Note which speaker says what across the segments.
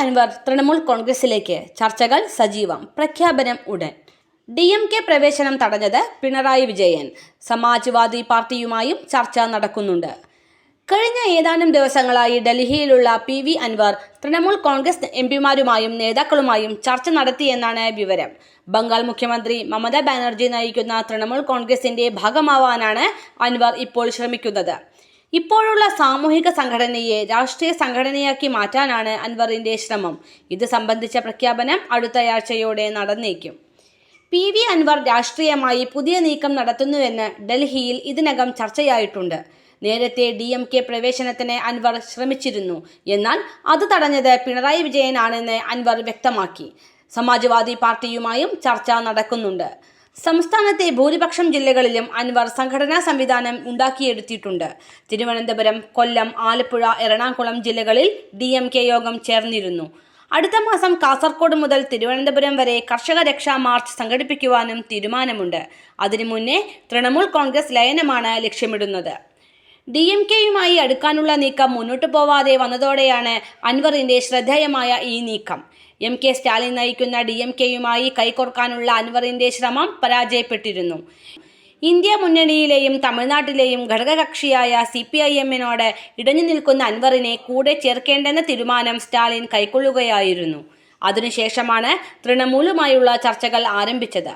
Speaker 1: അൻവർ തൃണമൂൽ കോൺഗ്രസിലേക്ക്. ചർച്ചകൾ സജീവം. പ്രഖ്യാപനം ഉടൻ. ഡി എം കെ പ്രവേശനം തടഞ്ഞത് പിണറായി വിജയൻ. സമാജ്വാദി പാർട്ടിയുമായും ചർച്ച നടക്കുന്നുണ്ട്. കഴിഞ്ഞ ഏതാനും ദിവസങ്ങളായി ഡൽഹിയിലുള്ള P V Anvar Trinamool Congress M പിമാരുമായും നേതാക്കളുമായും ചർച്ച നടത്തിയെന്നാണ് വിവരം. ബംഗാൾ മുഖ്യമന്ത്രി മമതാ ബാനർജി നയിക്കുന്ന തൃണമൂൽ കോൺഗ്രസിന്റെ ഭാഗമാവാനാണ് അൻവർ ഇപ്പോൾ ശ്രമിക്കുന്നത്. ഇപ്പോഴുള്ള സാമൂഹിക സംഘടനയെ രാഷ്ട്രീയ സംഘടനയാക്കി മാറ്റാനാണ് അൻവറിന്റെ ശ്രമം. ഇത് സംബന്ധിച്ച പ്രഖ്യാപനം അടുത്തയാഴ്ചയോടെ നടന്നേക്കും. പി വി അൻവർ രാഷ്ട്രീയമായി പുതിയ നീക്കം നടത്തുന്നുവെന്ന് ഡൽഹിയിൽ ഇതിനകം ചർച്ചയായിട്ടുണ്ട്. നേരത്തെ ഡി എം കെ പ്രവേശനത്തിന് അൻവർ ശ്രമിച്ചിരുന്നു. എന്നാൽ അത് തടഞ്ഞത് പിണറായി വിജയനാണെന്ന് അൻവർ വ്യക്തമാക്കി. സമാജ്വാദി പാർട്ടിയുമായും ചർച്ച നടക്കുന്നുണ്ട്. സംസ്ഥാനത്തെ ഭൂരിപക്ഷം ജില്ലകളിലും അൻവർ സംഘടനാ സംവിധാനം ഉണ്ടാക്കിയെടുത്തിട്ടുണ്ട്. തിരുവനന്തപുരം കൊല്ലം ആലപ്പുഴ എറണാകുളം ജില്ലകളിൽ ഡി എം കെ യോഗം ചേർന്നിരുന്നു. അടുത്ത മാസം കാസർഗോഡ് മുതൽ തിരുവനന്തപുരം വരെ കർഷക രക്ഷാ മാർച്ച് സംഘടിപ്പിക്കുവാനും തീരുമാനമുണ്ട്. അതിനു മുന്നേ തൃണമൂൽ കോൺഗ്രസ് ലയനമാണ് ലക്ഷ്യമിടുന്നത്. ഡി എം കെയുമായി അടുക്കാനുള്ള നീക്കം മുന്നോട്ടു പോവാതെ വന്നതോടെയാണ് അൻവറിന്റെ ശ്രദ്ധേയമായ ഈ നീക്കം. എം കെ സ്റ്റാലിൻ നയിക്കുന്ന ഡി എം കെയുമായി കൈകോർക്കാനുള്ള അൻവറിന്റെ ശ്രമം പരാജയപ്പെട്ടിരുന്നു. ഇന്ത്യ മുന്നണിയിലെയും തമിഴ്നാട്ടിലെയും ഘടകകക്ഷിയായ സി പി ഐ എമ്മിനോട് ഇടഞ്ഞു നിൽക്കുന്ന അൻവറിനെ കൂടെ ചേർക്കേണ്ടെന്ന തീരുമാനം സ്റ്റാലിൻ കൈക്കൊള്ളുകയായിരുന്നു. അതിനുശേഷമാണ് തൃണമൂലുമായുള്ള ചർച്ചകൾ ആരംഭിച്ചത്.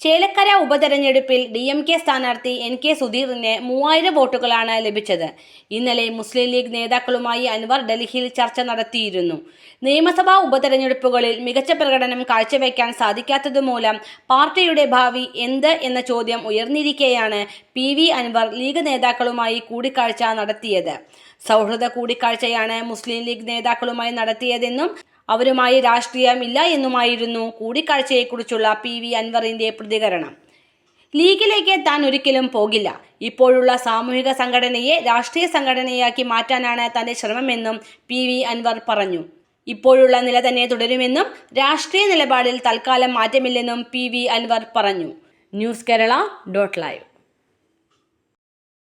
Speaker 1: ചേലക്കര ഉപതെരഞ്ഞെടുപ്പിൽ ഡി എം കെ സ്ഥാനാർത്ഥി എൻ കെ സുധീറിന് മൂവായിരം വോട്ടുകളാണ് ലഭിച്ചത്. ഇന്നലെ മുസ്ലിം ലീഗ് നേതാക്കളുമായി അൻവർ ഡൽഹിയിൽ ചർച്ച നടത്തിയിരുന്നു. നിയമസഭാ ഉപതെരഞ്ഞെടുപ്പുകളിൽ മികച്ച പ്രകടനം കാഴ്ചവെക്കാൻ സാധിക്കാത്തതുമൂലം പാർട്ടിയുടെ ഭാവി എന്ത് എന്ന ചോദ്യം ഉയർന്നിരിക്കെയാണ് പി വി അൻവർ ലീഗ് നേതാക്കളുമായി കൂടിക്കാഴ്ച നടത്തിയത്. സൗഹൃദ കൂടിക്കാഴ്ചയാണ് മുസ്ലിം ലീഗ് നേതാക്കളുമായി നടത്തിയതെന്നും അവരുമായി രാഷ്ട്രീയമില്ല എന്നുമായിരുന്നു കൂടിക്കാഴ്ചയെക്കുറിച്ചുള്ള പി വി അൻവറിന്റെ പ്രതികരണം. ലീഗിലേക്ക് താൻ ഒരിക്കലും പോകില്ല. ഇപ്പോഴുള്ള സാമൂഹിക സംഘടനയെ രാഷ്ട്രീയ സംഘടനയാക്കി മാറ്റാനാണ് തന്റെ ശ്രമമെന്നും പി വി അൻവർ പറഞ്ഞു. ഇപ്പോഴുള്ള നില തന്നെ തുടരുമെന്നും രാഷ്ട്രീയ നിലപാടിൽ തൽക്കാലം മാറ്റമില്ലെന്നും പി വി അൻവർ പറഞ്ഞു. News Kerala dot live.